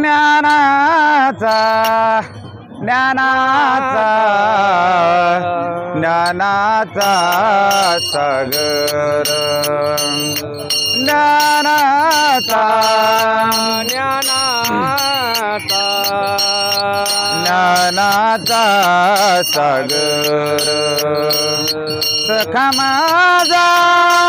ज्ञानाचा ज्ञानाचा ज्ञानाचा सागर. ज्ञानाचा ज्ञानाचा. ज्ञानाचा सागर. सखा माझा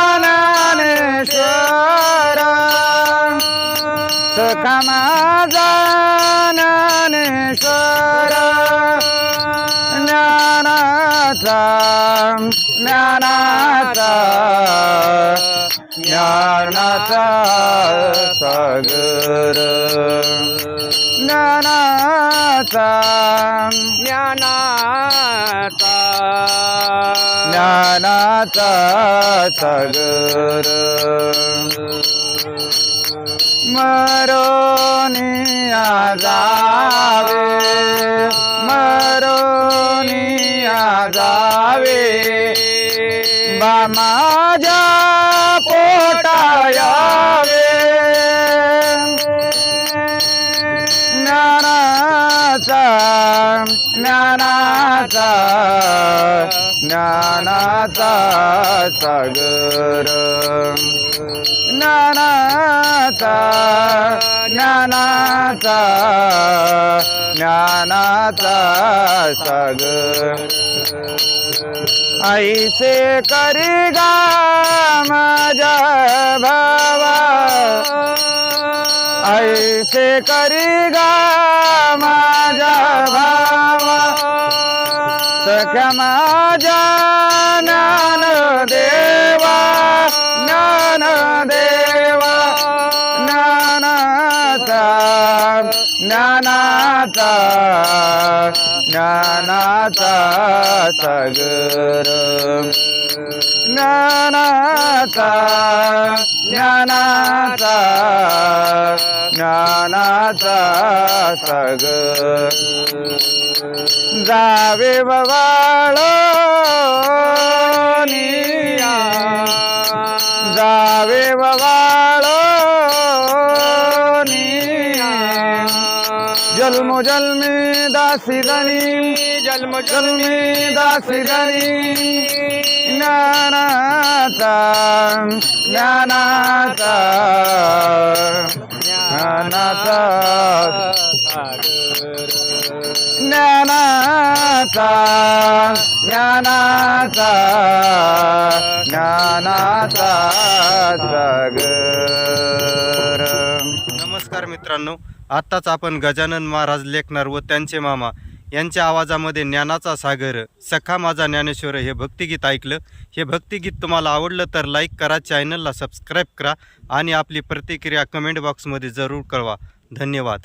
ज्ञानाचा ज्ञानाचा सागर. ज्ञानाचा ज्ञानाचा. ज्ञानाचा सागर. मरोनिया जावे मरोनिया जावे बा माझ्या पोटायावे ज्ञानाचा ज्ञानाचा ज्ञानाचा सागर. ज्ञानाचा ज्ञानाचा ज्ञानाचा सागर. ऐसे करी गा माझ्या भावा. ऐसे करी गा माझ्या भावा. सख्या माझ्या ज्ञान देवा ज्ञान देवा. ज्ञानाचा ज्ञानाचा. ज्ञानाचा सागर. ज्ञानाचा ज्ञानाचा ज्ञानाचा सागर. जावे बवाळ जावे बवाळ जन्म जन्मी दासी गणी जन्म जन्मी दासी दनी ज्ञानाचा ज्ञानाचा ज्ञानाचा ज्ञानाचा ज्ञानाचा ज्ञानाचा सागर. नमस्कार मित्रांनो. आत्ताच आपण गजानन महाराज लेखनार व त्यांचे मामा यांच्या आवाजामध्ये ज्ञानाचा सागर सखा माझा ज्ञानेश्वर हे भक्तिगीत ऐकलं. हे भक्तिगीत तुम्हाला आवडलं तर लाईक करा चॅनलला सबस्क्राईब करा आणि आपली प्रतिक्रिया कमेंट बॉक्समध्ये जरूर कळवा. धन्यवाद.